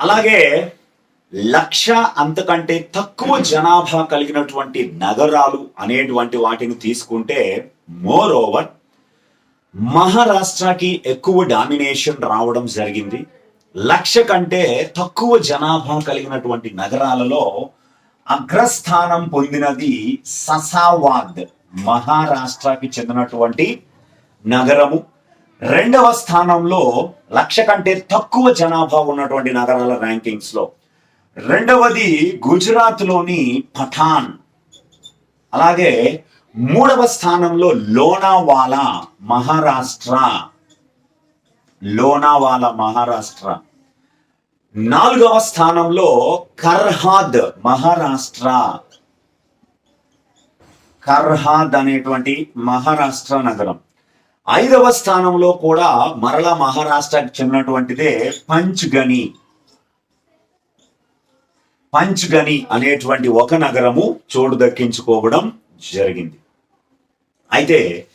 అలాగే లక్ష అంతకంటే తక్కువ జనాభా కలిగినటువంటి నగరాలు అనేటువంటి వాటిని తీసుకుంటే మోర్ ఓవర్ మహారాష్ట్రకి ఎక్కువ డామినేషన్ రావడం జరిగింది. లక్ష కంటే తక్కువ జనాభా కలిగినటువంటి నగరాలలో అగ్రస్థానం పొందినది ససావాద్ మహారాష్ట్రకి చెందినటువంటి నగరము. రెండవ స్థానంలో లక్ష కంటే తక్కువ జనాభా ఉన్నటువంటి నగరాల ర్యాంకింగ్స్లో. రెండవది గుజరాత్లోని పఠాన్. అలాగే మూడవ స్థానంలో లోనావాలా మహారాష్ట్ర. లోనావాలా మహారాష్ట్ర. నాలుగవ స్థానంలో కర్హాద్ మహారాష్ట్ర. కర్హాద్ అనేటువంటి మహారాష్ట్ర నగరం. ఐదవ స్థానంలో కూడా మరలా మహారాష్ట్రకు చెందినటువంటిదే పంచ్గని. పంచ్గని అనేటువంటి ఒక నగరము చోటు దక్కించుకోవడం జరిగింది. అయితే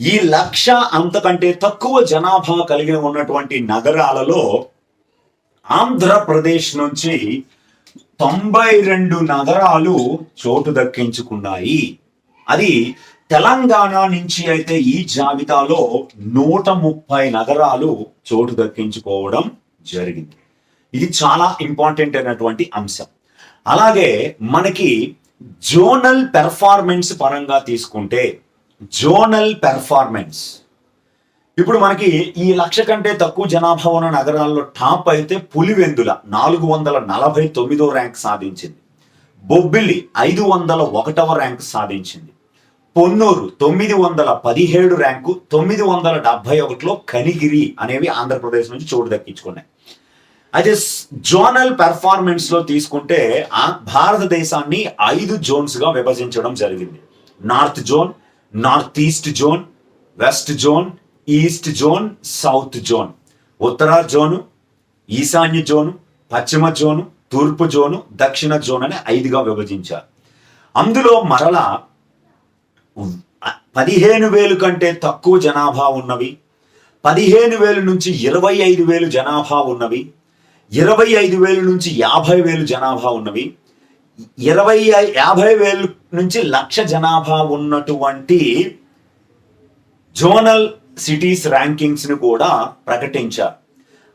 ఈ లక్ష అంతకంటే తక్కువ జనాభా కలిగి ఉన్నటువంటి నగరాలలో ఆంధ్రప్రదేశ్ నుంచి తొంభై రెండు నగరాలు చోటు దక్కించుకున్నాయి. అది తెలంగాణ నుంచి అయితే ఈ జాబితాలో నూట ముప్పై నగరాలు చోటు దక్కించుకోవడం జరిగింది. ఇది చాలా ఇంపార్టెంట్ అయినటువంటి అంశం. అలాగే మనకి జోనల్ పెర్ఫార్మెన్స్ పరంగా తీసుకుంటే జోనల్ పెర్ఫార్మెన్స్. ఇప్పుడు మనకి ఈ లక్ష కంటే తక్కువ జనాభా ఉన్న నగరాల్లో టాప్ అయితే పులివెందుల నాలుగు వందల నలభై తొమ్మిదో ర్యాంక్ సాధించింది. బొబ్బిలి ఐదు వందల ఒకటవ ర్యాంక్ సాధించింది. పొన్నూరు తొమ్మిది వందల పదిహేడు ర్యాంకు తొమ్మిది వందల డెబ్బై ఒకటిలో కనిగిరి అనేవి ఆంధ్రప్రదేశ్ నుంచి చోటు దక్కించుకున్నాయి. అయితే జోనల్ పెర్ఫార్మెన్స్లో తీసుకుంటే ఆ భారతదేశాన్ని ఐదు జోన్స్గా విభజించడం జరిగింది. North zone north east zone west zone east zone south zone ఉత్తర జోను ఈశాన్య జోను పశ్చిమ జోను తూర్పు జోను దక్షిణ జోన్ అని ఐదుగా విభజించారు. అందులో మరలా పదిహేను వేలు కంటే తక్కువ జనాభా ఉన్నవి. పదిహేను వేలు నుంచి ఇరవై ఐదు వేలు జనాభా ఉన్నవి. ఇరవై ఐదు వేలు నుంచి యాభై వేలు జనాభా ఉన్నవి. ఇరవై యాభై వేలు నుంచి లక్ష జనాభా ఉన్నటువంటి జోనల్ సిటీస్ ర్యాంకింగ్స్ని కూడా ప్రకటించారు.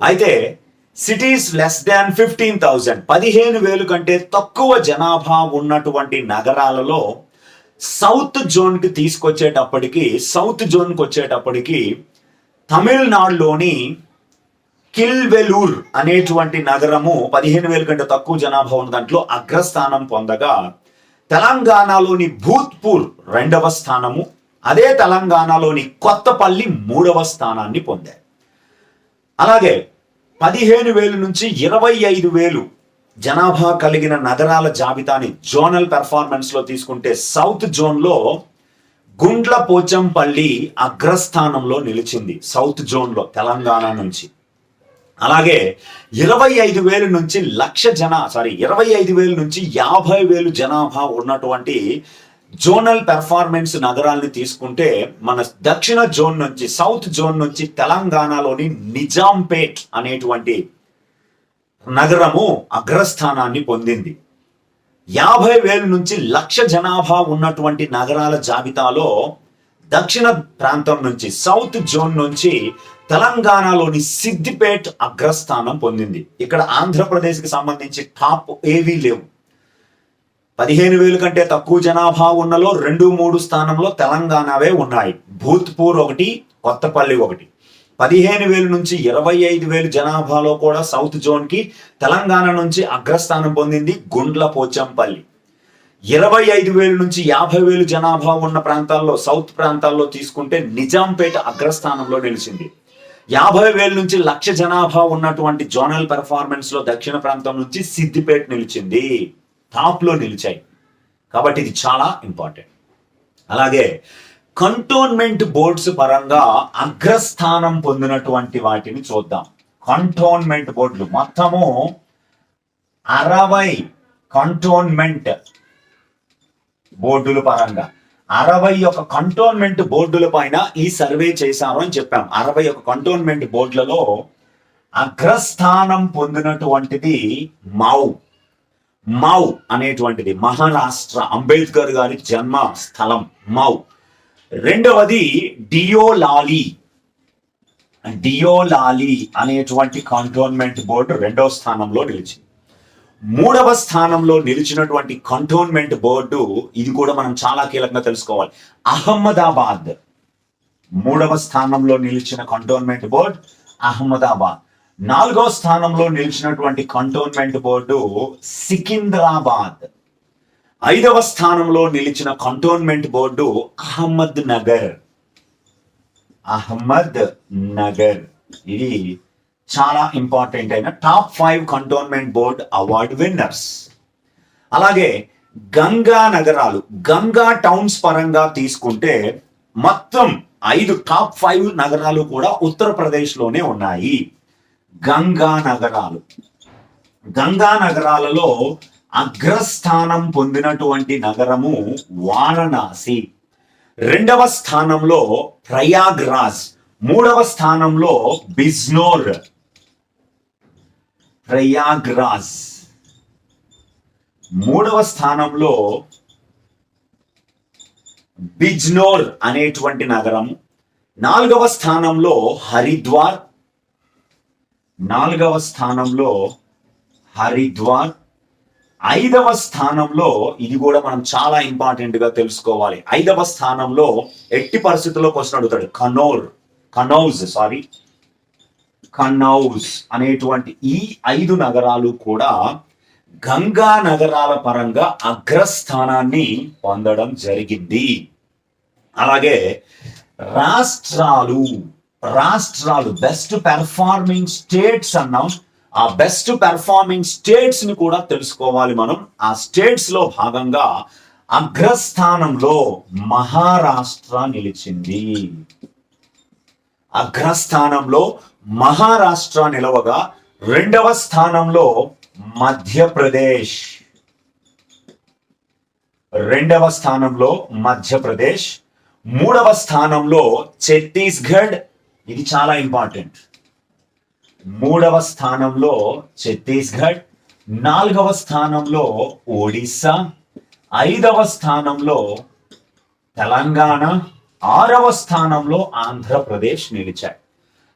అయితే cities less than fifteen thousand పదిహేను వేలు కంటే తక్కువ జనాభా ఉన్నటువంటి నగరాలలో సౌత్ జోన్కి తీసుకొచ్చేటప్పటికి సౌత్ జోన్కి వచ్చేటప్పటికి తమిళనాడులోని కిల్వెలూర్ అనేటువంటి నగరము పదిహేను వేల కంటే తక్కువ జనాభా ఉన్న దాంట్లో అగ్రస్థానం పొందగా తెలంగాణలోని భూత్పూర్ రెండవ స్థానము అదే తెలంగాణలోని కొత్తపల్లి మూడవ స్థానాన్ని పొందాయి. అలాగే పదిహేను వేలు నుంచి ఇరవై ఐదు వేలు జనాభా కలిగిన నగరాల జాబితాని జోనల్ పెర్ఫార్మెన్స్లో తీసుకుంటే సౌత్ జోన్లో గుండ్ల పోచంపల్లి అగ్రస్థానంలో నిలిచింది సౌత్ జోన్లో తెలంగాణ నుంచి. అలాగే ఇరవై ఐదు వేలు నుంచి లక్ష జన సారీ ఇరవై ఐదు వేలు నుంచి యాభై వేలు జనాభా ఉన్నటువంటి జోనల్ పెర్ఫార్మెన్స్ నగరాల్ని తీసుకుంటే మన దక్షిణ జోన్ నుంచి సౌత్ జోన్ నుంచి తెలంగాణలోని నిజాంపేట్ అనేటువంటి నగరము అగ్రస్థానాన్ని పొందింది. యాభై వేలు నుంచి లక్ష జనాభా ఉన్నటువంటి నగరాల జాబితాలో దక్షిణ ప్రాంతం నుంచి సౌత్ జోన్ నుంచి తెలంగాణలోని సిద్దిపేట్ అగ్రస్థానం పొందింది. ఇక్కడ ఆంధ్రప్రదేశ్కి సంబంధించి టాప్ ఏవీ లేవు. పదిహేను వేలు కంటే తక్కువ జనాభా ఉన్నలో రెండు మూడు స్థానంలో తెలంగాణవే ఉన్నాయి. భూత్పూర్ ఒకటి కొత్తపల్లి ఒకటి. పదిహేను వేలు నుంచి ఇరవై ఐదు వేలు జనాభాలో కూడా సౌత్ జోన్కి తెలంగాణ నుంచి అగ్రస్థానం పొందింది గుండ్ల పోచంపల్లి ఇరవై ఐదు వేలు నుంచి యాభై వేలు జనాభా ఉన్న ప్రాంతాల్లో సౌత్ ప్రాంతాల్లో తీసుకుంటే నిజాంపేట అగ్రస్థానంలో నిలిచింది. యాభై వేల నుంచి లక్ష జనాభా ఉన్నటువంటి జోనల్ పెర్ఫార్మెన్స్లో దక్షిణ ప్రాంతం నుంచి సిద్దిపేట నిలిచింది. టాప్లో నిలిచాయి. కాబట్టి ఇది చాలా ఇంపార్టెంట్. అలాగే కంటోన్మెంట్ బోర్డ్స్ పరంగా అగ్రస్థానం పొందినటువంటి వాటిని చూద్దాం. కంటోన్మెంట్ బోర్డులు. మొత్తము అరవై కంటోన్మెంట్ బోర్డుల పరంగా. అరవై ఒక కంటోన్మెంట్ బోర్డుల పైన ఈ సర్వే చేశారు అని చెప్పాం. అరవై ఒక కంటోన్మెంట్ బోర్డులలో అగ్రస్థానం పొందినటువంటిది మౌ. మౌ అనేటువంటిది మహారాష్ట్ర అంబేద్కర్ గారి జన్మ స్థలం మౌ. రెండవది డియోలాలి. డియోలాలి అనేటువంటి కంటోన్మెంట్ బోర్డు రెండవ స్థానంలో నిలిచింది. మూడవ స్థానంలో నిలిచినటువంటి కంటోన్మెంట్ బోర్డు ఇది కూడా మనం చాలా కీలకంగా తెలుసుకోవాలి. అహ్మదాబాద్. మూడవ స్థానంలో నిలిచిన కంటోన్మెంట్ బోర్డు అహ్మదాబాద్. నాలుగవ స్థానంలో నిలిచినటువంటి కంటోన్మెంట్ బోర్డు సికింద్రాబాద్. ఐదవ స్థానంలో నిలిచిన కంటోన్మెంట్ బోర్డు అహ్మద్ నగర్. అహ్మద్ నగర్. ఇది చాలా ఇంపార్టెంట్ అయిన top five cantonment board award winners. అలాగే గంగా నగరాలు గంగా టౌన్స్ పరంగా తీసుకుంటే మొత్తం ఐదు టాప్ ఫైవ్ నగరాలు కూడా ఉత్తరప్రదేశ్లోనే ఉన్నాయి. గంగా నగరాలు. గంగా నగరాలలో అగ్రస్థానం పొందినటువంటి నగరము వారణాసి. రెండవ స్థానంలో ప్రయాగ్రాజ్ మూడవ స్థానంలో బిజ్నోర్. ప్రయాగ్రాజ్. మూడవ స్థానంలో బిజ్నోర్ అనేటువంటి నగరం నాలుగవ స్థానంలో హరిద్వార్. నాలుగవ స్థానంలో హరిద్వార్. ఐదవ స్థానంలో ఇది కూడా మనం చాలా ఇంపార్టెంట్గా తెలుసుకోవాలి. ఐదవ స్థానంలో ఎట్టి పరిస్థితుల్లో క్వశ్చన్ అడుగుతాడు. కనోర్ కనౌజ్ సారీ కనౌజ్ అనేటువంటి ఈ ఐదు నగరాలు కూడా గంగా నగరాల పరంగా అగ్రస్థానాన్ని పొందడం జరిగింది. అలాగే రాష్ట్రాలు రాష్ట్రాలు బెస్ట్ పెర్ఫార్మింగ్ స్టేట్స్ అన్నాం. ఆ బెస్ట్ పెర్ఫార్మింగ్ స్టేట్స్ని కూడా తెలుసుకోవాలి మనం. ఆ స్టేట్స్లో భాగంగా అగ్రస్థానంలో మహారాష్ట్ర నిలిచింది. అగ్రస్థానంలో మహారాష్ట్ర నిలవగా రెండవ స్థానంలో మధ్యప్రదేశ్. రెండవ స్థానంలో మధ్యప్రదేశ్. మూడవ స్థానంలో ఛత్తీస్గఢ్. ఇది చాలా ఇంపార్టెంట్ మూడవ స్థానంలో ఛత్తీస్గఢ్ నాలుగవ స్థానంలో ఒడిస్సా ఐదవ స్థానంలో తెలంగాణ ఆరవ స్థానంలో ఆంధ్రప్రదేశ్ నిలిచాయి.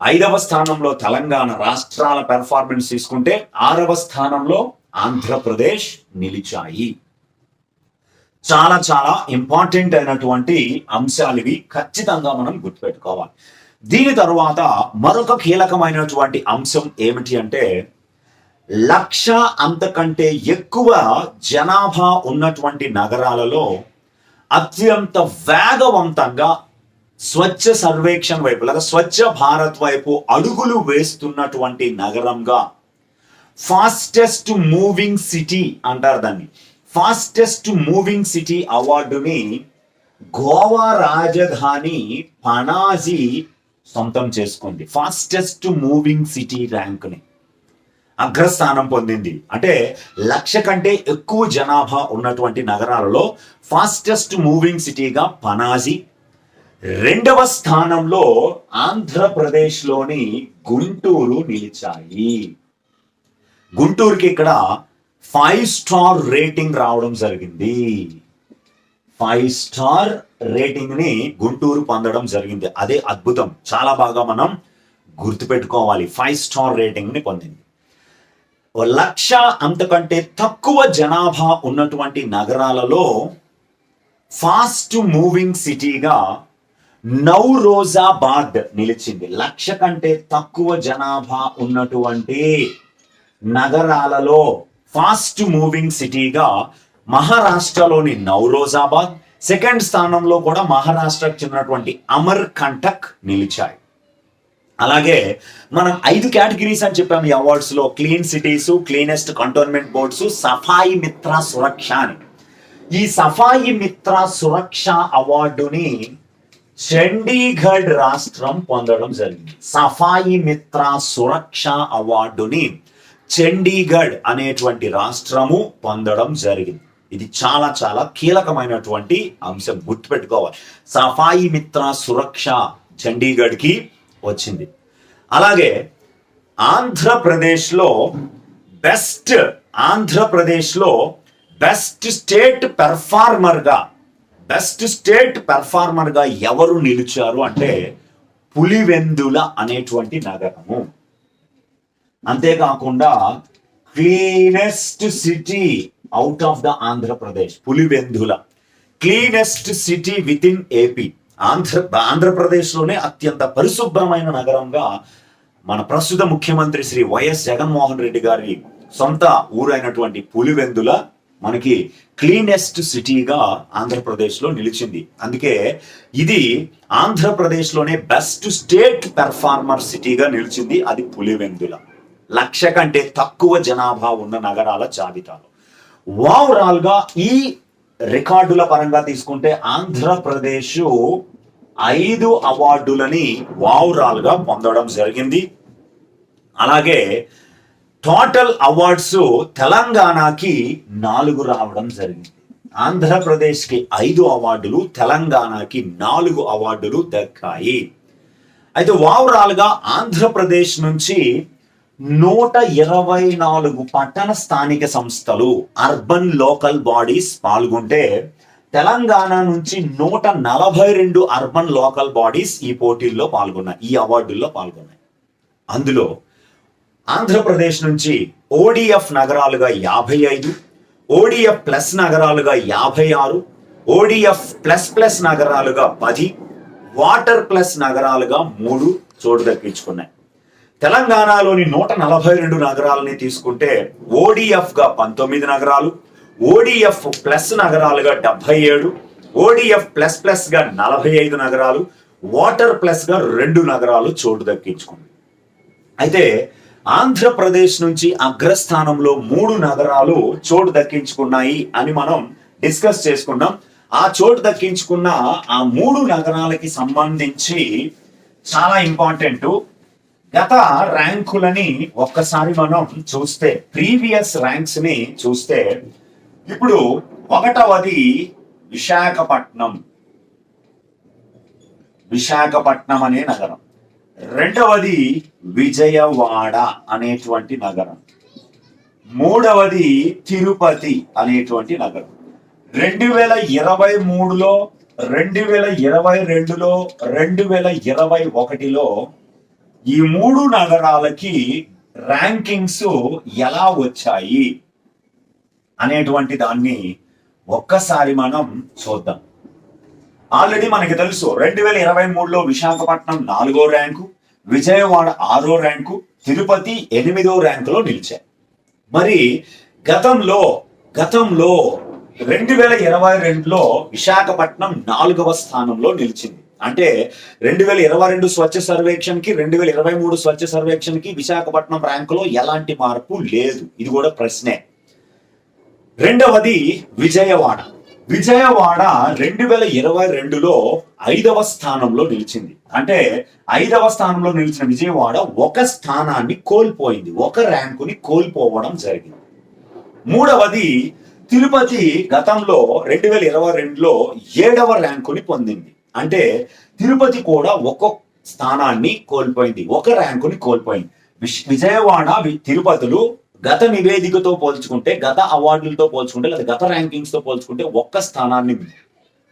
ఐదవ స్థానంలో తెలంగాణ రాష్ట్రాల పెర్ఫార్మెన్స్ తీసుకుంటే ఆరవ స్థానంలో ఆంధ్రప్రదేశ్ నిలిచాయి. చాలా చాలా ఇంపార్టెంట్ అయినటువంటి అంశాలు ఇవి. ఖచ్చితంగా మనం గుర్తుపెట్టుకోవాలి. దీని తరువాత మరొక కీలకమైనటువంటి అంశం ఏమిటి అంటే లక్ష అంతకంటే ఎక్కువ జనాభా ఉన్నటువంటి నగరాలలో అత్యంత వేగవంతంగా స్వచ్ఛ సర్వేక్షణ వైపు లేదా స్వచ్ఛ భారత్ వైపు అడుగులు వేస్తున్నటువంటి నగరంగా ఫాస్టెస్ట్ మూవింగ్ సిటీ అంటారు దాన్ని. ఫాస్టెస్ట్ మూవింగ్ సిటీ అవార్డుని గోవా రాజధాని పనాజీ సొంతం చేసుకుంది ఫాస్టెస్ట్ మూవింగ్ సిటీ ర్యాంక్ని అగ్రస్థానం పొందింది. అంటే లక్ష కంటే ఎక్కువ జనాభా ఉన్నటువంటి నగరాలలో ఫాస్టెస్ట్ మూవింగ్ సిటీగా పనాజీ. రెండవ స్థానంలో ఆంధ్రప్రదేశ్లోని గుంటూరు నిలిచాయి. గుంటూరుకి ఇక్కడ ఫైవ్ స్టార్ రేటింగ్ రావడం జరిగింది. ఫైవ్ స్టార్ రేటింగ్ని గుంటూరు పొందడం జరిగింది. అదే అద్భుతం. చాలా బాగా మనం గుర్తుపెట్టుకోవాలి. ఫైవ్ స్టార్ రేటింగ్ని పొందింది లక్ష అంతకంటే తక్కువ జనాభా ఉన్నటువంటి నగరాలలో ఫాస్ట్ మూవింగ్ సిటీగా నౌరోజాబాద్ నిలిచింది. లక్ష కంటే తక్కువ జనాభా ఉన్నటువంటి నగరాలలో ఫాస్ట్ మూవింగ్ సిటీగా మహారాష్ట్రలోని నౌరోజాబాద్ సెకండ్ స్థానంలో కూడా మహారాష్ట్రకు చెందినటువంటి అమర్ కంటక్ నిలిచాయి. అలాగే మనం ఐదు కేటగిరీస్ అని చెప్పాము ఈ అవార్డ్స్లో. Clean cities cleanest cantonment boards Safai Mitra Suraksha అని. ఈ సఫాయి మిత్ర సురక్ష అవార్డుని చండీగఢ్ రాష్ట్రం పొందడం జరిగింది. సఫాయి మిత్ర సురక్ష అవార్డుని చండీగఢ్ అనేటువంటి రాష్ట్రము పొందడం జరిగింది. ఇది చాలా చాలా కీలకమైనటువంటి అంశం గుర్తుపెట్టుకోవాలి. సఫాయి మిత్ర సురక్ష చండీగఢ్కి వచ్చింది. అలాగే ఆంధ్రప్రదేశ్లో బెస్ట్ ఆంధ్రప్రదేశ్లో బెస్ట్ స్టేట్ పెర్ఫార్మర్గా బెస్ట్ స్టేట్ పెర్ఫార్మర్గా ఎవరు నిలిచారు అంటే పులివెందుల అనేటువంటి నగరము. అంతేకాకుండా cleanest city out of the Andhra Pradesh Pulivendula cleanest city within AP Andhra ఆంధ్రప్రదేశ్లోనే అత్యంత పరిశుభ్రమైన నగరంగా మన ప్రస్తుత ముఖ్యమంత్రి శ్రీ వైఎస్ జగన్మోహన్ రెడ్డి గారి సొంత ఊరైనటువంటి పులివెందుల మనకి క్లీనెస్ట్ సిటీగా ఆంధ్రప్రదేశ్లో నిలిచింది. అందుకే ఇది ఆంధ్రప్రదేశ్లోనే బెస్ట్ స్టేట్ పెర్ఫార్మర్ సిటీగా నిలిచింది అది పులివెందుల. లక్ష కంటే తక్కువ జనాభా ఉన్న నగరాల జాబితాలో. ఓవరాల్గా ఈ రికార్డుల పరంగా తీసుకుంటే ఆంధ్రప్రదేశ్ ఐదు అవార్డులని ఓవరాల్గా పొందడం జరిగింది. అలాగే టోటల్ అవార్డ్స్ తెలంగాణకి నాలుగు రావడం జరిగింది. ఆంధ్రప్రదేశ్కి ఐదు అవార్డులు తెలంగాణకి నాలుగు అవార్డులు దక్కాయి. అయితే ఓవరాల్గా ఆంధ్రప్రదేశ్ నుంచి నూట ఇరవై నాలుగు పట్టణ స్థానిక సంస్థలు అర్బన్ లోకల్ బాడీస్ పాల్గొంటే తెలంగాణ నుంచి నూట నలభై రెండు అర్బన్ లోకల్ బాడీస్ ఈ పోటీల్లో పాల్గొన్నాయి ఈ అవార్డుల్లో పాల్గొన్నాయి. అందులో ఆంధ్రప్రదేశ్ నుంచి ఓడిఎఫ్ నగరాలుగా యాభై ఐదు ఓడిఎఫ్ ప్లస్ నగరాలుగా యాభై ఆరు ఓడిఎఫ్ ప్లస్ ప్లస్ నగరాలుగా పది వాటర్ ప్లస్ నగరాలుగా మూడు చోటు దక్కించుకున్నాయి. తెలంగాణలోని నూట నలభై రెండు నగరాలని తీసుకుంటే ఓడిఎఫ్గా పంతొమ్మిది నగరాలు ఓడిఎఫ్ ప్లస్ నగరాలుగా డెబ్బై ఏడు ఓడిఎఫ్ ప్లస్ ప్లస్గా నలభై ఐదు నగరాలు వాటర్ ప్లస్గా రెండు నగరాలు చోటు దక్కించుకుంది. అయితే ఆంధ్రప్రదేశ్ నుంచి అగ్రస్థానంలో మూడు నగరాలు చోటు దక్కించుకున్నాయి అని మనం డిస్కస్ చేసుకున్నాం. ఆ చోటు దక్కించుకున్న ఆ మూడు నగరాలకి సంబంధించి చాలా ఇంపార్టెంట్. గత ర్యాంకులని ఒక్కసారి మనం చూస్తే ప్రీవియస్ ర్యాంక్స్ని చూస్తే ఇప్పుడు ఒకటవది విశాఖపట్నం. విశాఖపట్నం అనే నగరం. రెండవది విజయవాడ అనేటువంటి నగరం. మూడవది తిరుపతి అనేటువంటి నగరం. రెండు వేల ఇరవై మూడులో రెండు వేల ఇరవై రెండులో రెండు వేల ఇరవై ఒకటిలో ఈ మూడు నగరాలకి ర్యాంకింగ్స్ ఎలా వచ్చాయి అనేటువంటి దాన్ని ఒక్కసారి మనం చూద్దాం. ఆల్రెడీ మనకి తెలుసు రెండు వేల ఇరవై మూడులో విశాఖపట్నం నాలుగో ర్యాంకు విజయవాడ ఆరో ర్యాంకు తిరుపతి ఎనిమిదో ర్యాంకులో నిలిచాయి. మరి గతంలో గతంలో రెండు వేల ఇరవై రెండులో విశాఖపట్నం నాలుగవ స్థానంలో నిలిచింది. అంటే రెండు వేల ఇరవై రెండు స్వచ్ఛ సర్వేక్షణకి రెండు వేల ఇరవై మూడు స్వచ్ఛ సర్వేక్షణకి విశాఖపట్నం ర్యాంకులో ఎలాంటి మార్పు లేదు. ఇది కూడా ప్రశ్నే. రెండవది విజయవాడ. విజయవాడ రెండు వేల ఇరవై రెండులో ఐదవ స్థానంలో నిలిచింది. అంటే ఐదవ స్థానంలో నిలిచిన విజయవాడ ఒక స్థానాన్ని కోల్పోయింది. ఒక ర్యాంకుని కోల్పోవడం జరిగింది. మూడవది తిరుపతి గతంలో రెండు వేల ఇరవై రెండులో ఏడవ ర్యాంకుని పొందింది. అంటే తిరుపతి కూడా ఒక్కొక్క స్థానాన్ని కోల్పోయింది ఒక ర్యాంకుని కోల్పోయింది. విష్ విజయవాడ తిరుపతులు గత నివేదికతో పోల్చుకుంటే గత అవార్డులతో పోల్చుకుంటే లేదా గత ర్యాంకింగ్స్తో పోల్చుకుంటే ఒక్క స్థానాన్ని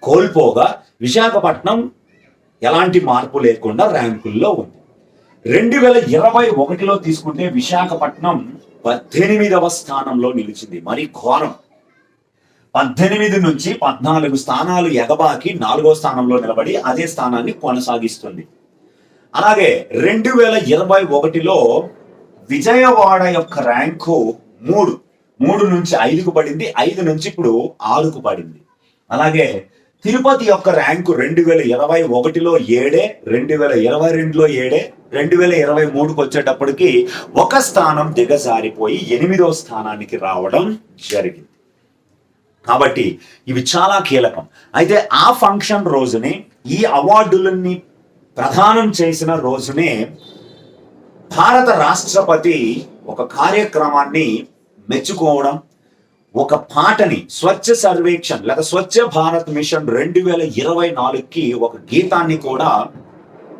కోల్పోగా విశాఖపట్నం ఎలాంటి మార్పు లేకుండా ర్యాంకుల్లో ఉంది. రెండు వేల ఇరవై ఒకటిలో తీసుకుంటే విశాఖపట్నం పద్దెనిమిదవ స్థానంలో నిలిచింది. మరి ఘోరం. పద్దెనిమిది నుంచి పద్నాలుగు స్థానాలు ఎగబాకి నాలుగో స్థానంలో నిలబడి అదే స్థానాన్ని కొనసాగిస్తుంది. అలాగే రెండు వేల ఇరవై ఒకటిలో విజయవాడ యొక్క ర్యాంకు మూడు మూడు నుంచి ఐదుకు పడింది ఐదు నుంచి ఇప్పుడు ఆరుకు పడింది. అలాగే తిరుపతి యొక్క ర్యాంకు రెండు వేల ఇరవై ఒకటిలో ఏడే రెండు వేల ఇరవై రెండులో ఏడే రెండు వేల ఇరవై మూడుకు వచ్చేటప్పటికి ఒక స్థానం దిగజారిపోయి ఎనిమిదో స్థానానికి రావడం జరిగింది. కాబట్టి ఇవి చాలా కీలకం. అయితే ఆ ఫంక్షన్ రోజునే ఈ అవార్డులన్నీ ప్రదానం చేసిన రోజునే భారత రాష్ట్రపతి ఒక కార్యక్రమాన్ని మెచ్చుకోవడం ఒక పాటని స్వచ్ఛ సర్వేక్షణ్ లేదా స్వచ్ఛ భారత్ మిషన్ రెండు వేల ఇరవై నాలుగుకి ఒక గీతాన్ని కూడా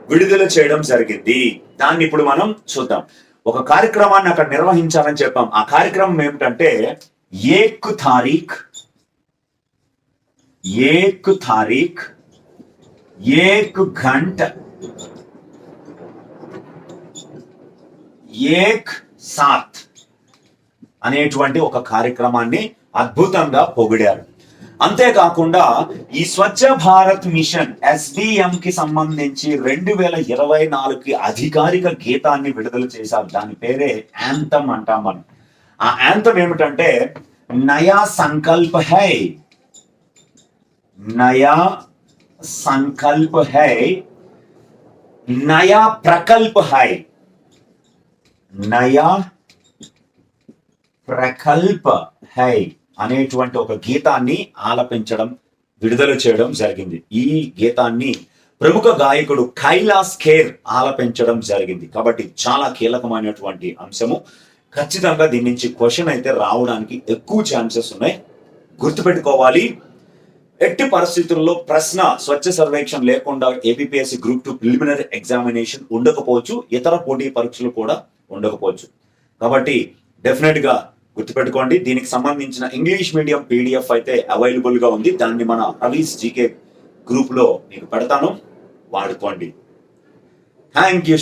విడుదల చేయడం జరిగింది. దాన్ని ఇప్పుడు మనం చూద్దాం. ఒక కార్యక్రమాన్ని అక్కడ నిర్వహించాలని చెప్పాం. ఆ కార్యక్రమం ఏమిటంటే ఏక్ తారీఖ్ ఏక్ తారీఖ్ ఏక్ గంట ఏక్ సాత్ అనేటువంటి ఒక కార్యక్రమాన్ని అద్భుతంగా పొగిడారు. అంతేకాకుండా ఈ స్వచ్ఛ భారత్ మిషన్ ఎస్బిఎం కి సంబంధించి రెండు వేల ఇరవై నాలుగుకి అధికారిక గీతాన్ని విడుదల చేశారు. దాని పేరే యాంతం అంటాం మనం. ఆ యాంతం ఏమిటంటే నయా సంకల్ప హై. నయా సంకల్ప హై నయా ప్రకల్ప హై. నయా ప్రకల్ప హై అనేటువంటి ఒక గీతాన్ని ఆలపించడం విడుదల చేయడం జరిగింది. ఈ గీతాన్ని ప్రముఖ గాయకుడు కైలాస్ ఖేర్ ఆలపించడం జరిగింది. కాబట్టి చాలా కీలకమైనటువంటి అంశము. ఖచ్చితంగా దీని నుంచి క్వశ్చన్ అయితే రావడానికి ఎక్కువ ఛాన్సెస్ ఉన్నాయి. గుర్తుపెట్టుకోవాలి. ఎట్టి పరిస్థితుల్లో ప్రశ్న స్వచ్ఛ సర్వేక్షణ లేకుండా APSC group two preliminary examination ఉండకపోవచ్చు ఇతర పోటీ పరీక్షలు కూడా ఉండకపోవచ్చు. కాబట్టి డెఫినెట్గా గుర్తుపెట్టుకోండి. దీనికి సంబంధించిన ఇంగ్లీష్ మీడియం పీడిఎఫ్ అయితే అవైలబుల్గా ఉంది. దాన్ని మన రవీస్ జీకే గ్రూప్లో మీకు పెడతాను. వాడుకోండి. Thank you